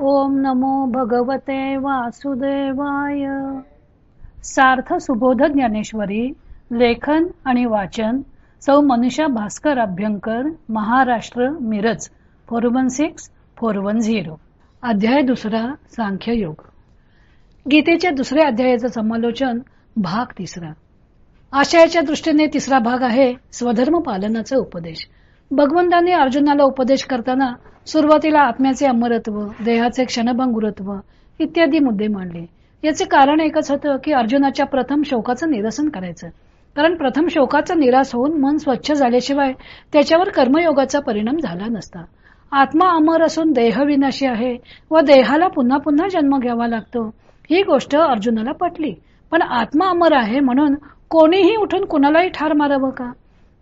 ओम नमो भगवते वासुदेवाय. सार्थ सुबोध ज्ञानेश्वरी लेखन आणि वाचन सौ Manusha Bhaskar Abhyankar Maharashtra Miraj four one six four one zero. अध्याय दुसरा सांख्य योग. गीतेच्या दुसऱ्या अध्यायाचं समालोचन भाग तिसरा. आशयाच्या दृष्टीने तिसरा भाग आहे स्वधर्म पालनाचा उपदेश. भगवंतांनी अर्जुनाला उपदेश करताना सुरुवातीला आत्म्याचे अमरत्व देहाचे क्षणभंगुरत्व इत्यादी मुद्दे मांडले. याचे कारण एकच होतं की अर्जुनाच्या प्रथम शोकाचं निरसन करायचं. कारण प्रथम शोकाचा निराश होऊन मन स्वच्छ झाल्याशिवाय त्याच्यावर कर्मयोगाचा परिणाम झाला नसता. आत्मा अमर असून देह विनाशी आहे व देहाला पुन्हा पुन्हा जन्म घ्यावा लागतो ही गोष्ट अर्जुनाला पटली. पण आत्मा अमर आहे म्हणून कोणीही उठून कुणालाही ठार मारावं का?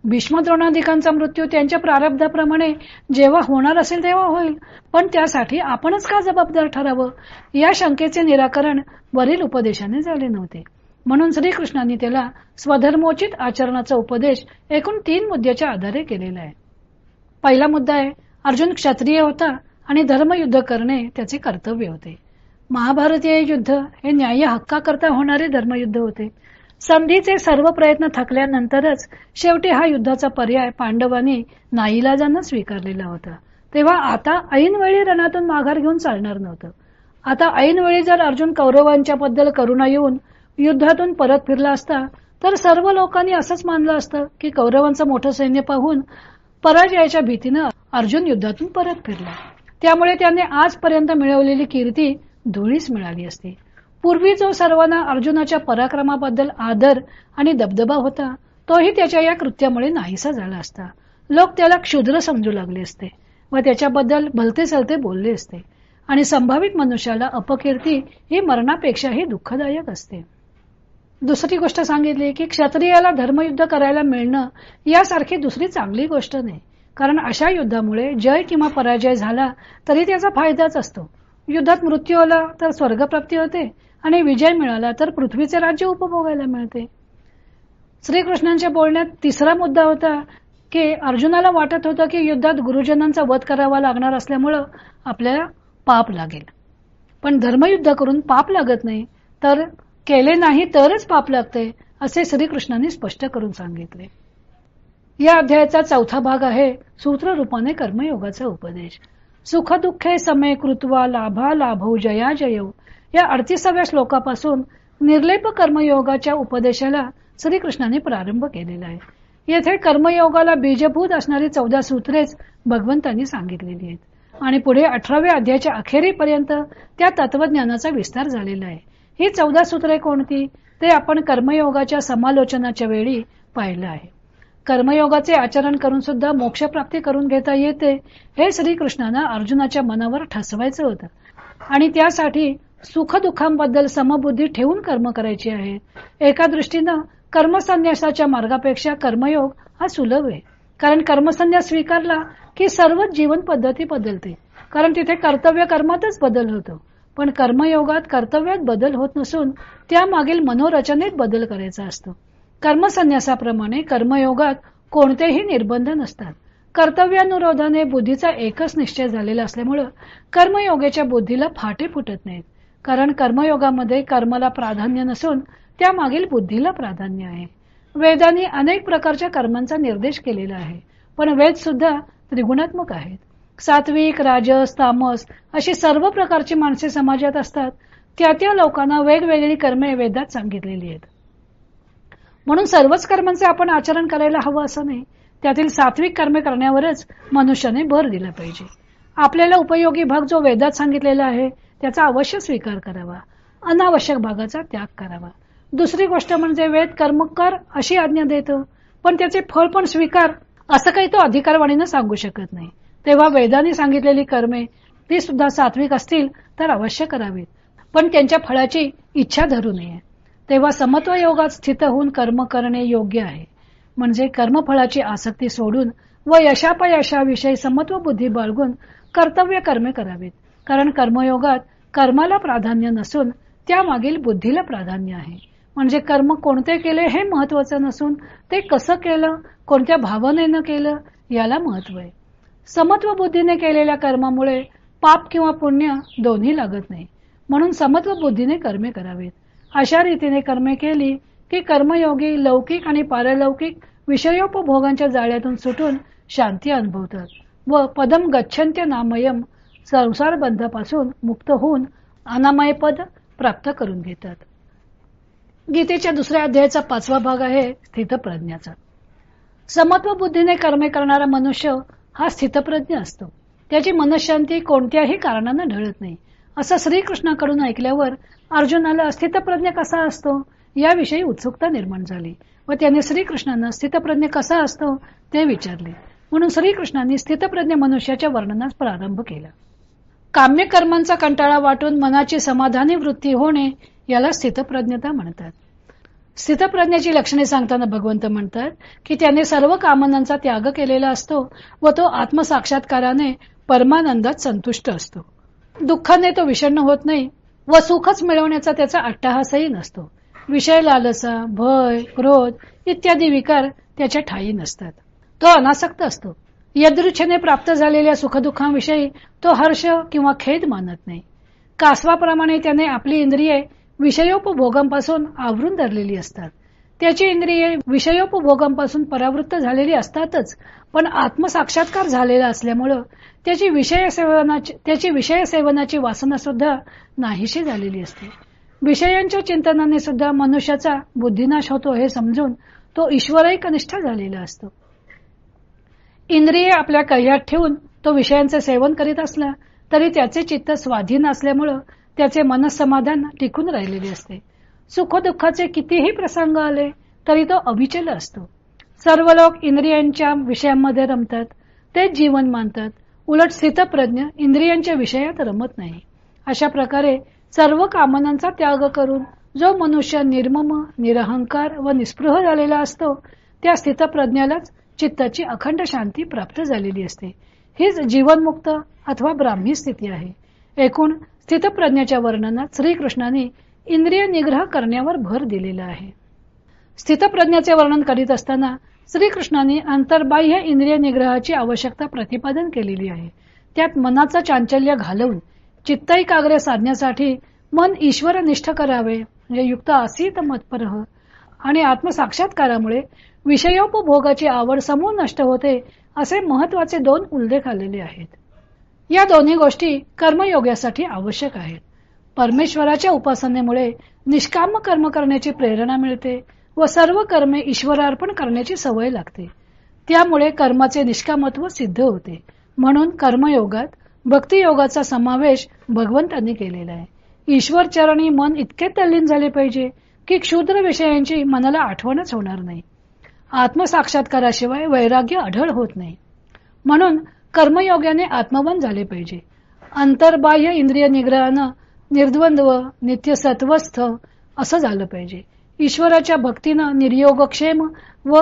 भीष्म द्रोणाधिकांचा मृत्यू त्यांच्या प्रारब्धाप्रमाणे जेव्हा होणार असेल तेव्हा होईल. पण त्यासाठी आपणच का जबाबदार ठरावं? या शंकेचे निराकरण वरील उपदेशाने झाले नव्हते. म्हणून श्रीकृष्णांनी त्याला स्वधर्मोचित आचरणाचा उपदेश एकूण तीन मुद्द्याच्या आधारे केलेला आहे. पहिला मुद्दा आहे अर्जुन क्षत्रिय होता आणि धर्मयुद्ध करणे त्याचे कर्तव्य होते. महाभारतीय युद्ध हे न्याय हक्काकरता होणारे धर्मयुद्ध होते. संधीचे सर्व प्रयत्न थकल्यानंतरच शेवटी हा युद्धाचा पर्याय पांडवांनी नाईलाजानं स्वीकारलेला होता. तेव्हा आता ऐनवेळी रणातून माघार घेऊन चालणार नव्हतं. आता ऐनवेळी जर अर्जुन कौरवांच्या बद्दल करुणा येऊन युद्धातून परत फिरला असता तर सर्व लोकांनी असंच मानलं असतं की कौरवांचं मोठं सैन्य पाहून पराजयाच्या भीतीनं अर्जुन युद्धातून परत फिरला. त्यामुळे त्याने आजपर्यंत मिळवलेली कीर्ती धुळीच मिळाली असती. पूर्वी जो सर्वांना अर्जुनाच्या पराक्रमाबद्दल आदर आणि दबदबा होता तोही त्याच्या या कृत्यामुळे नाहीसा झाला असता. लोक त्याला क्षुद्र समजू लागले असते व त्याच्याबद्दल भलते सलते बोलले असते. आणि संभावित मनुष्याला अपकीर्ती ही मरणापेक्षाही दुःखदायक असते. दुसरी गोष्ट सांगितली की क्षत्रियाला धर्मयुद्ध करायला मिळणं यासारखी दुसरी चांगली गोष्ट नाही. कारण अशा युद्धामुळे जय किंवा पराजय झाला तरी त्याचा फायदाच असतो. युद्धात मृत्यू आला तर स्वर्गप्राप्ती होते आणि विजय मिळाला तर पृथ्वीचे राज्य उपभोगायला मिळते. श्रीकृष्णांच्या बोलण्यात तिसरा मुद्दा होता की अर्जुनाला वाटत होतं की युद्धात गुरुजनांचा वध करावा लागणार असल्यामुळं आपल्याला पाप लागेल. पण धर्मयुद्ध करून पाप लागत नाही तर केले नाही तरच पाप लागते असे श्रीकृष्णांनी स्पष्ट करून सांगितले. या अध्यायाचा चौथा भाग आहे सूत्र रूपाने कर्मयोगाचा उपदेश. सुख दुःखे समय कृत्वा लाभा लाभो जया जयव या अडतीसाव्या श्लोकापासून निर्लेप कर्मयोगाच्या उपदेशाला श्रीकृष्णाने प्रारंभ केलेला आहे. येथे कर्मयोगाला बीजभूत असणारी चौदा सूत्रेच भगवंतांनी सांगितलेली आहेत. आणि पुढे अठराव्या अध्यायाच्या अखेरीपर्यंत त्या तत्वज्ञानाचा विस्तार झालेला आहे. ही चौदा सूत्रे कोणती ते आपण कर्मयोगाच्या समालोचनाच्या वेळी पाहिलं आहे. कर्मयोगाचे आचरण करून सुद्धा मोक्षप्राप्ती करून घेता येते हे श्रीकृष्णांना अर्जुनाच्या मनावर ठसवायचं होतं. आणि त्यासाठी सुखदुःखांबद्दल समबुद्धी ठेवून कर्म करायची आहे. एका दृष्टीनं कर्मसन्यासाच्या मार्गापेक्षा कर्मयोग हा सुलभ आहे. कारण कर्मसन्यास स्वीकारला की सर्वच जीवन पद्धती बदलते. कारण तिथे कर्तव्य कर्मातच बदल होतो. पण कर्मयोगात कर्तव्यात बदल होत नसून त्यामागील मनोरचनेत बदल करायचा असतो. कर्मसन्यासाप्रमाणे कर्मयोगात कोणतेही निर्बंध नसतात. कर्तव्यानुरोधाने बुद्धीचा एकच निश्चय झालेला असल्यामुळं कर्मयोगाच्या बुद्धीला फाटे फुटत नाहीत. कारण कर्मयोगामध्ये कर्माला प्राधान्य नसून त्यामागील बुद्धीला प्राधान्य आहे. वेदांनी अनेक प्रकारच्या कर्मांचा निर्देश केलेला आहे पण वेद सुद्धा त्रिगुणात्मक आहेत. सात्विक राजस तामस अशी सर्व प्रकारची माणसे समाजात असतात. त्या त्या लोकांना वेगवेगळी कर्मे वेदात सांगितलेली आहेत. म्हणून सर्वच कर्मांचे आपण आचरण करायला हवं असं नाही. त्यातील सात्विक कर्मे करण्यावरच मनुष्याने भर दिला पाहिजे. आपल्याला उपयोगी भाग जो वेदात सांगितलेला आहे त्याचा अवश्य स्वीकार करावा. अनावश्यक भागाचा त्याग करावा. दुसरी गोष्ट म्हणजे वेद कर्म कर अशी आज्ञा देतो. पण त्याचे फळ पण स्वीकार असं काही तो अधिकारवाणीनं सांगू शकत नाही. तेव्हा वेदांनी सांगितलेली कर्मे ती सुद्धा सात्विक असतील तर अवश्य करावीत. पण त्यांच्या फळाची इच्छा धरू नये. तेव्हा समत्व योगात स्थित होऊन कर्म करणे योग्य आहे. म्हणजे कर्मफळाची आसक्ती सोडून व यशापयशाविषयी समत्व बुद्धी बाळगून कर्तव्य कर्मे करावीत. कारण कर्मयोगात कर्माला प्राधान्य नसून त्यामागील बुद्धीला प्राधान्य आहे. म्हणजे कर्म कोणते केले हे महत्वाचं नसून ते कसं केलं कोणत्या भावनेनं केलं याला महत्त्व आहे. समत्व बुद्धीने केलेल्या कर्मामुळे पाप किंवा पुण्य दोन्ही लागत नाही. म्हणून समत्व बुद्धीने कर्मे करावीत. अशा रीतीने कर्मे केली की कर्मयोगी लौकिक आणि पारलौकिक विषयोपभोगांच्या जाळ्यातून सुटून शांती अनुभवतात व पदम गच्छंत्य नामयम संसार बंधापासून मुक्त होऊन अनामय पद प्राप्त करून घेतात. गीतेच्या दुसऱ्या अध्यायाचा पाचवा भाग आहे स्थितप्रज्ञाचा. समत्व बुद्धीने कर्मे करणारा मनुष्य हा स्थितप्रज्ञ असतो. त्याची मनशांती कोणत्याही कारणानं ढळत नाही. असं श्रीकृष्णाकडून ऐकल्यावर अर्जुनाला स्थितप्रज्ञ कसा असतो याविषयी उत्सुकता निर्माण झाली व त्याने श्रीकृष्णांना स्थितप्रज्ञ कसा असतो ते विचारले. म्हणून श्रीकृष्णांनी स्थितप्रज्ञ मनुष्याच्या वर्णनास प्रारंभ केला. काम्यकर्मांचा कंटाळा वाटून मनाची समाधानी वृत्ती होणे याला स्थितप्रज्ञता म्हणतात. स्थितप्रज्ञाची लक्षणे सांगताना भगवंत म्हणतात की त्याने सर्व कामनांचा त्याग केलेला असतो व तो आत्मसाक्षात्काराने परमानंदात संतुष्ट असतो. दुःखाने तो विषण्ण होत नाही व सुखच मिळवण्याचा त्याचा अट्टहासही नसतो. विषय लालसा भय क्रोध इत्यादी विकार त्याच्या ठाई नसतात. तो अनासक्त असतो. यदृच्छेने प्राप्त झालेल्या सुखदुःखांविषयी तो हर्ष किंवा खेद मानत नाही. कासवाप्रमाणे त्याने आपली इंद्रिये विषयोपभोगांपासून आवरून धरलेली असतात. त्याची इंद्रिये विषयोपभोगांपासून परावृत्त झालेली असतातच पण आत्मसाक्षात्कार झालेला असल्यामुळं त्याची विषय सेवनाची त्याची विषय सेवनाची वासना सुद्धा नाहीशी झालेली असते. विषयांच्या चिंतनाने सुद्धा मनुष्याचा बुद्धिनाश होतो हे समजून तो ईश्वरही कनिष्ठ झालेला असतो. इंद्रिय आपल्या कह्यात ठेवून तो विषयांचे सेवन करीत असला तरी त्याचे चित्त स्वाधीन असल्यामुळं त्याचे मनसमाधान टिकून राहिलेले असते. सुखदुःखाचे कितीही प्रसंग आले तरी तो अविचल असतो. सर्व लोक इंद्रियांच्या विषयांमध्ये रमतात तेच जीवन मानतात. उलट स्थितप्रज्ञ इंद्रियांच्या विषयात रमत नाही. अशा प्रकारे सर्व कामनांचा त्याग करून जो मनुष्य निर्मम निरहंकार व निस्पृह झालेला असतो त्या स्थितप्रज्ञालाच चित्ताची अखंड शांती प्राप्त झालेली असते. हीच जीवनमुक्त अथवा ब्राह्मी स्थिती आहे. एकूण स्थितप्रज्ञाच्या वर्णनात श्रीकृष्णाने इंद्रिय निग्रह करण्यावर भर दिलेला आहे. स्थितप्रज्ञाचे वर्णन करीत असताना श्रीकृष्णाने अंतर्बाह्य इंद्रिय निग्रहाची आवश्यकता प्रतिपादन केलेली आहे. त्यात मनाचा चांचल्य घालवून चित्तैकाग्र्य साधण्यासाठी मन ईश्वर निष्ठ करावे म्हणजे युक्त आसीत मतपरह आणि आत्मसाक्षात्कारामुळे विषयोपभोगाची आवड समूळ नष्ट होते असे महत्त्वाचे दोन उल्लेख आलेले आहेत. या दोन्ही गोष्टी कर्मयोगासाठी आवश्यक आहेत. परमेश्वराच्या उपासनेमुळे निष्काम कर्म करण्याची प्रेरणा मिळते व सर्व कर्मे ईश्वरार्पण करण्याची सवय लागते. त्यामुळे कर्माचे निष्कामत्व सिद्ध होते. म्हणून कर्मयोगात भक्तियोगाचा समावेश भगवंतांनी केलेला आहे. ईश्वर चरणी मन इतके तल्लीन झाले पाहिजे की क्षुद्र विषयांची मनाला आठवणच होणार नाही. आत्मसाक्षात्काराशिवाय वैराग्य आढळ होत नाही. म्हणून कर्मयोग्याने आत्मवान झाले पाहिजे. अंतर्बाह्य इंद्रिय निग्रहानं निर्द्वंद्व नित्यसत्वस्थ असं झालं पाहिजे. ईश्वराच्या भक्तीनं निर्योगक्षेम व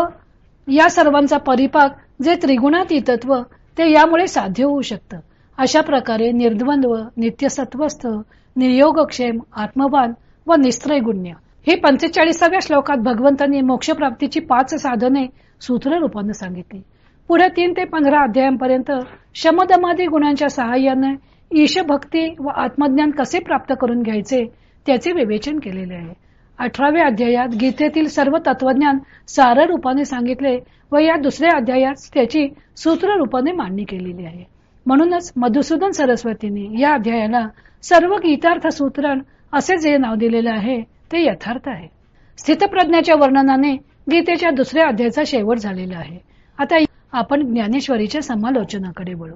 या सर्वांचा परिपाक जे त्रिगुणातीतत्व ते यामुळे साध्य होऊ शकतं. अशा प्रकारे निर्द्वंद्व नित्यसत्वस्थ निर्योगक्षेम आत्मवान व निस्त्रैगुण्य हे पंचेचाळीसाव्या श्लोकात भगवंतांनी मोक्षप्राप्तीची पाच साधने सूत्र रूपाने सांगितली. पुढे तीन ते पंधरा अध्यायांपर्यंत शमदमादी गुणांच्या सहाय्याने ईशभक्ती व आत्मज्ञान कसे प्राप्त करून घ्यायचे त्याचे विवेचन केलेले आहे. अठराव्या अध्यायात गीतेतील सर्व तत्वज्ञान सार रूपाने सांगितले व या दुसऱ्या अध्यायात त्याची सूत्र रूपाने मांडणी केलेली आहे. म्हणूनच मधुसूदन सरस्वतीने या अध्यायाला सर्व गीतार्थ सूत्रण असे जे नाव दिलेले आहे ते यथार्थ आहे. स्थितप्रज्ञाच्या वर्णनाने गीतेच्या दुसऱ्या अध्यायाचा शेवट झालेला आहे. आता आपण ज्ञानेश्वरीच्या समालोचनाकडे वळू.